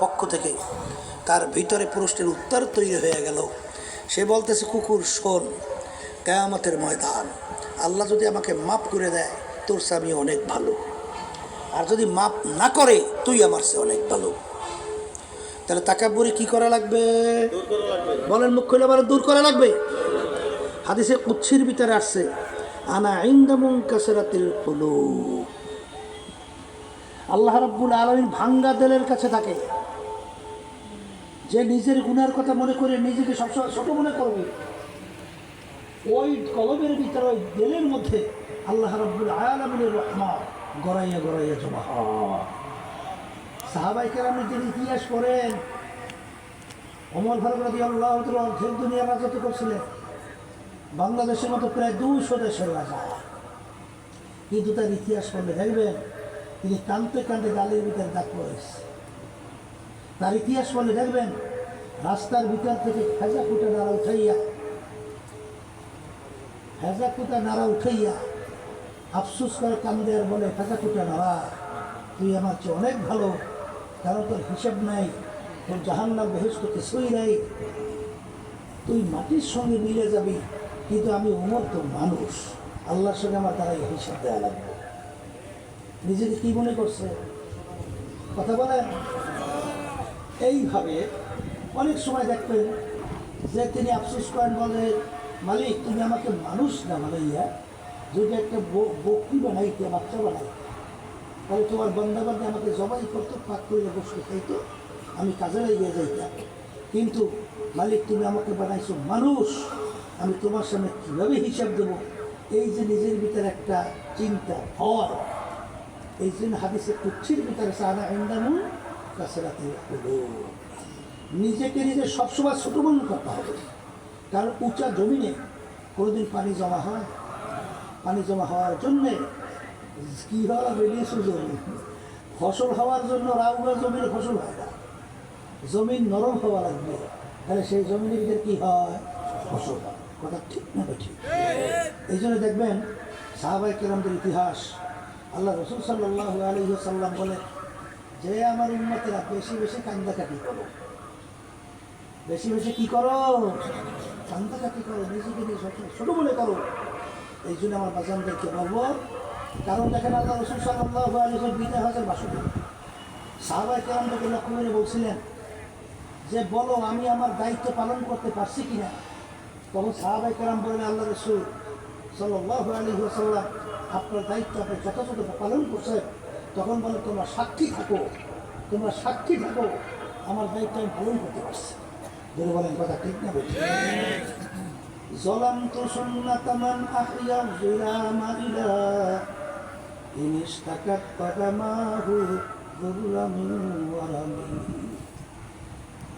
পক্ষ থেকে তার ভিতরে পুরুষটির উত্তর তৈরি হয়ে গেল। সে বলতেছে, কুকুর, শোন, কেয়ামতের ময়দান। আল্লাহ যদি আমাকে মাফ করে দেয়, তোর স্বামী অনেক ভালো। আর যদি মাফ না করে, তুই আমার সে অনেক ভালো। তাহলে তাকাব্বরি কি করা লাগবে? বলেন, মুখ খুলে বলেন, দূর করা লাগবে? হাদিসে উচ্ছির ভিতরে আসছে, আনা ইন্দামুন কাসরাতিল কুলুব। আল্লাহ রাব্বুল আলমিন ভাঙ্গা দেলের কাছে থাকে। যে নিজের গুনার কথা মনে করে নিজেকে সবসময় ছোট মনে করবে, ওই কলমের ভিতরে, ওই দেলের মধ্যে আল্লাহ রাব্বুল আলমিনের রহমা গড়াইয়া গড়াইয়া জমা হয়। সাহাবাই কেরামের যে ইতিহাস করেন অমর ফারুক আল্লাহ অর্ধেক দুনিয়ার রাজত্ব করছিলেন। বাংলাদেশের মতো প্রায় দুশো দেশের রাজা। কিন্তু তার ইতিহাস করলে দেখবেন, তিনি কানতে কানতে গালের ভিতরে দাগ পড়েছে তার ইতিহাস বলে দেখবেন, রাস্তার ভিতর থেকে হেজা ফুটা নাড়া উঠাইয়া হেজা ফুটা নাড়া উঠাইয়া আফসুস করে কান্দে বলে হেজা ফুটা নাড়া, তুই আমার চেয়ে অনেক ভালো, কারণ তোর হিসেব নাই, তোর জাহান্নার বেহেস্ত কিছুই নাই। তুই মাটির সঙ্গে মিলে যাবি, কিন্তু আমি উমর তো মানুষ। আল্লাহর সঙ্গে আমার তারা হিসাব দেওয়া লাগবে। নিজেকে কি মনে করছে? কথা বলেন। এইভাবে অনেক সময় দেখবেন যে তিনি আফসোস করেন, বলে, মালিক, তুমি আমাকে মানুষ না বানাইয়া যদি একটা বকরি বানাইতে, বাচ্চা বানাই তাহলে তোমার বন্ধাবান্ধে আমাকে জবাই করতো, পাক করে বসে খাইতো আমি কাজে লাগিয়ে যাইতাম। কিন্তু, মালিক, তুমি আমাকে বানাইছো মানুষ, আমি তোমার সামনে কীভাবে হিসাব দেবো? এই যে নিজের ভিতরে একটা চিন্তা, ভয়, এই জন্য হাদিসে কুচ্ছির ভিতরে ইন্দামুন হলো নিজেকে নিজে সবসময় ছোট মনে করতে হবে। কারণ উঁচা জমিনে কোনোদিন পানি জমা হয়। পানি জমা হওয়ার জন্যে কী হওয়া বেরিয়েছে জমি ফসল হওয়ার জন্য রাউগা জমির ফসল হয় না। জমিন নরম হওয়া লাগবে। তাহলে সেই জমিনের ভিতরে কী হয়? ফসল হয়। কথা ঠিক না ঠিক? এই জন্য দেখবেন সাহাবাই কেরামদের ইতিহাস, আল্লাহ রসুল সাল্লাহ আলী সাল্লাম বলে যে আমার উন্মতেরা বেশি বেশি কান্দাকাটি করো। বেশি বেশি কি করো? কান্দাকাটি করো, নিজেকে নিজে সবসময় ছোটো মনে করো। এই জন্য আমার বাজানদেরকে বলব, কারণ দেখেন আল্লাহ রসুল সাল্লাহ বিদায় হাজার বাসুদ সাহাবাই কেরামদেরকে লক্ষ্য করে বলছিলেন যে, বলো, আমি আমার দায়িত্ব পালন করতে পারছি কি না তখন সাহাবাই কেরাম বললেন, আল্লাহ রসুল সাল্লাহ আলী সাল্লাম আপনার দায়িত্ব আপনি যথাযথ পালন করছেন। তখন বলে, তোমরা সাক্ষী থাকো, তোমরা সাক্ষী থাকো, আমার দায়িত্ব আমি পালন করতে পারছি। বলে বলেন কথা ঠিক না বলছি জুরামা ইলা ইনিস তাকাত পাদামাহু গুরুরামি ওয়ারামি।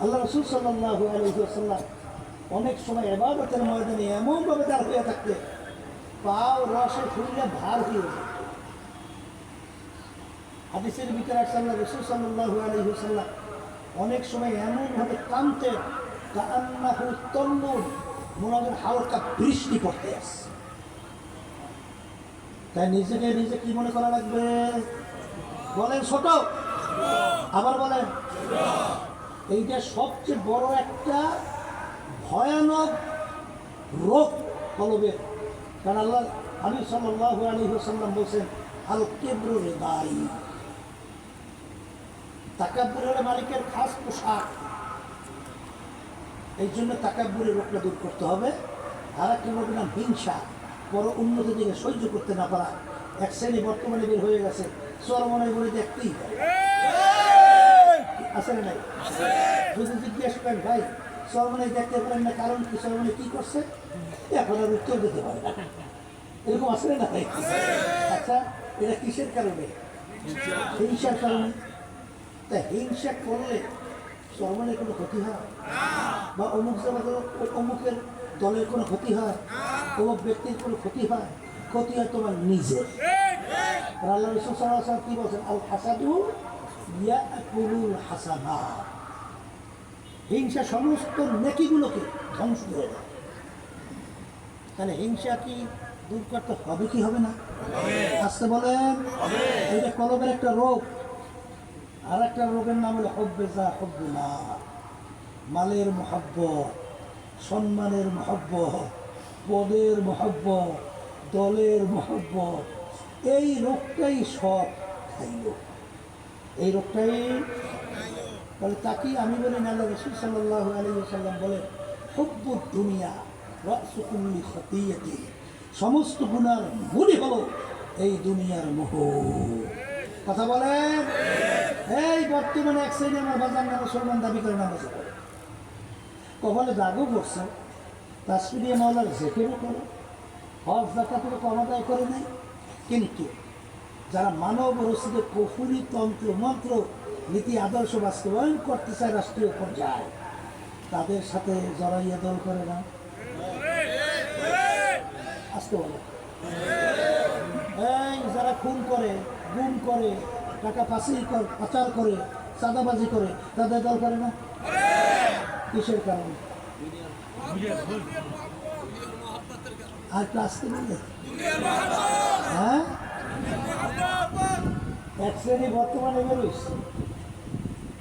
আল্লাহ রসুল সাল্লাহ আলহিহাসাল্লাম অনেক সময় এবাদতের ময়দানে এমনভাবে দাঁড় হয়ে থাকতে পাও রসে ফুললে ভার হয়ে যেত হাদিসের ভিতরে আল্লাহ রসুল সাল্লাহ আলহিহাসাল্লাম অনেক সময় এমনভাবে কানতেন কান্নাহু তল্লুন মনে হালকা বৃষ্টি পড়তে আসে। তাই নিজেকে নিজে কি মনে করা লাগবে? বলেন ছোট। আবার বলেন। এইটা সবচেয়ে বড় একটা ভয়ানক রোগ কলবের। কারণ আল্লাহ আমি সাল্লাহ আলী সাল্লাম বলছেন আল রে দায়ী তাকাব্বুর হলে মালিকের খাস পোশাক। এই জন্য তাকাব্বুরের রোগটা দূর করতে হবে। আর একটা রোগের নাম হিংসা। বড় উন্নতি দিকে সহ্য করতে না পারা। এক শ্রেণি বর্তমানে বের হয়ে গেছে। চরমনায় বলে দেখতেই। আছে না নাই? যদি জিজ্ঞেস করেন ভাই চরমনায় দেখতে পারেন না কারণ কি? চরমনে কি করছে? এখন আর উত্তর দিতে পারে না। এরকম আছে না ভাই আচ্ছা এটা কিসের কারণে? হিংসার কারণে। তা হিংসা করলে চরমনের কোনো ক্ষতি হয়? বা অমুক জায়গায় অমুকের দলের কোনো ক্ষতি হয়? অমুক ব্যক্তির কোনো ক্ষতি হয়? ক্ষতি হয় তোমার নিজের। আল্লাহ রসুল সাল্লাহ কি বলছেন? আল হাসাদু হাসানা। হিংসা সমস্ত নেকিগুলোকে ধ্বংস করে দেয় তাহলে হিংসা কি দূর করতে হবে কি হবে না? আসতে বলেন। এইটা কলবের একটা রোগ। আর একটা রোগের নাম হলো হব্বে যা, হব্বে না মালের মহব্বত, সম্মানের মহব্বত, পদের মহব্বত, দলের মহব্বত, এই রোগটাই সব খাইল। এই রোগটাই বলে তাকে আমি বলি না আল্লাহ রসুল সাল্লাহ আলী সাল্লাম বলে হব্বুর দুনিয়া রসুকুল্লি খতিয়াতি সমস্ত গুণার মূলই হলো এই দুনিয়ার মোহ। কথা বলেন এই বর্তমানে এক শ্রেণি আমার বাজার না মুসলমান দাবি করে নামাজ কপালে দাগও করছে কাশ্মীরিয়া মাওলার জেকেরও করে? হজ জাকাতেরও কমাদায় করে নেই। কিন্তু যারা মানব রসিদে কফুরি তন্ত্র, মন্ত্র, নীতি, আদর্শ বাস্তবায়ন করতে চায় রাষ্ট্রীয় পর্যায়ে, তাদের সাথে জড়াইয়া দল করে না। আসতে বলে। এই যারা খুন করে গুম করে টাকা পাচি করে পাচার করে চাঁদাবাজি করে তাদের দল করে না? কিসের কারণে? আর একটু আসতে বললে হ্যাঁ? এক শ্রেণি বর্তমানে বেরোইছে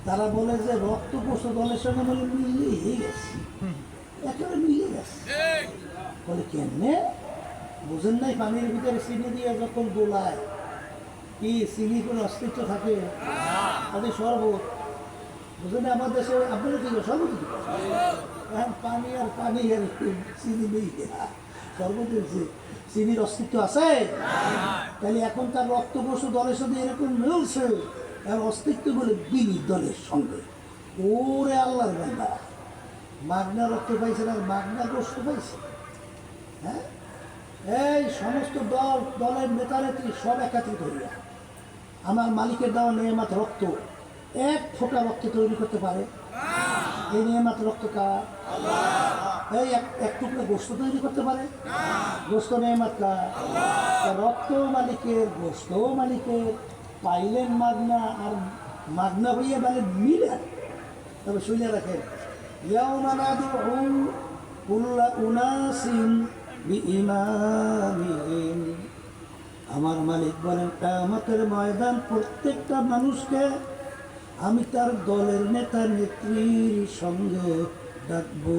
তারা বলে যে রক্ত পশু দলের সঙ্গে বলে মিলিয়ে গেছে। একেবারে মিলিয়ে গেছে। বলে কেমনে? বুঝেন নাই পানির ভিতরে চিনি দিয়ে যখন গোলায় কি চিনি কোনো অস্তিত্ব থাকে? তাদের শরবত বুঝলেন, আমার দেশে আপনারা কি? শরবত এখন পানি আর পানি আর চিনি নেই। শরবত হয়েছে চিনির অস্তিত্ব আছে। তাহলে এখন তার রক্ত পশু দলের সাথে এরকম মিলছে আর অস্তিত্ব বলে বিনি দলের সঙ্গে। ওরে আল্লাহর বান্দা। মাগনা রক্ত পাইছে না, মাগনা গোস্ত পাইছে? হ্যাঁ? এই সমস্ত দল, দলের নেতা নেত্রী সব একাত্রিত হইয়া আমার মালিকের দেওয়া নিয়ামাত রক্ত, এক ফোঁটা রক্ত তৈরি করতে পারে। এই নিয়ামাত রক্ত কার? এই এক টুকরো গোস্ত তৈরি করতে পারে। গোস্ত নিয়ামাত কার? রক্ত মালিকের গোস্ত মালিকের পাইলেন মাগনা আর মাগনা হইয়া মানে মিলে। তবে শুনে রাখেন। ইয়াউমানাদু উনাসিম বিইমামিহিম আমার মালিক বলেন, কায়ামতের ময়দান প্রত্যেকটা মানুষকে আমি তার দলের নেতা নেত্রীর সঙ্গে ডাকবো।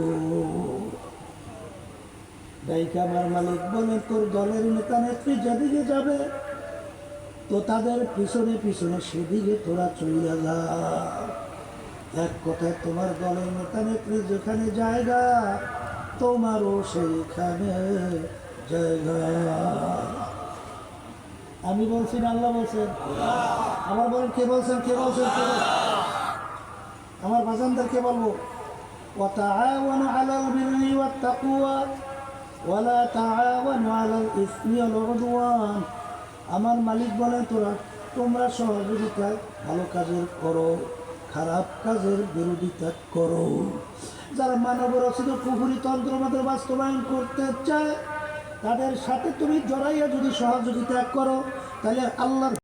ডাইকে আমার মালিক বলেন, তোর দলের নেতা নেত্রী যেদিকে যাবে, তো তাদের পিছনে পিছনে সেদিকে তোরা চলে যা। এক কথায় তোমার দলের নেতা নেত্রী যেখানে জায়গা, তোমারও সেইখানে জায়গা। আমি বলছি না আল্লাহ বলছেন আমার বলেন কে বলছেন কে বলছেন কে বলছেন? আমার বাজানদেরকে বলবো وتعاونوا على البر والتقوى ولا تعاونوا على الإثم والعدوان আমার মালিক বলেন তোরা তোমরা সহযোগিতা ভালো কাজের করো খারাপ কাজের বিরোধিতা করো যারা মানব রচিত পুকুরি তন্ত্রমতে বাস্তবায়ন করতে চায় তাদের সাথে তুমি জড়াইয়া যদি সহযোগিতা করো তাহলে আল্লাহর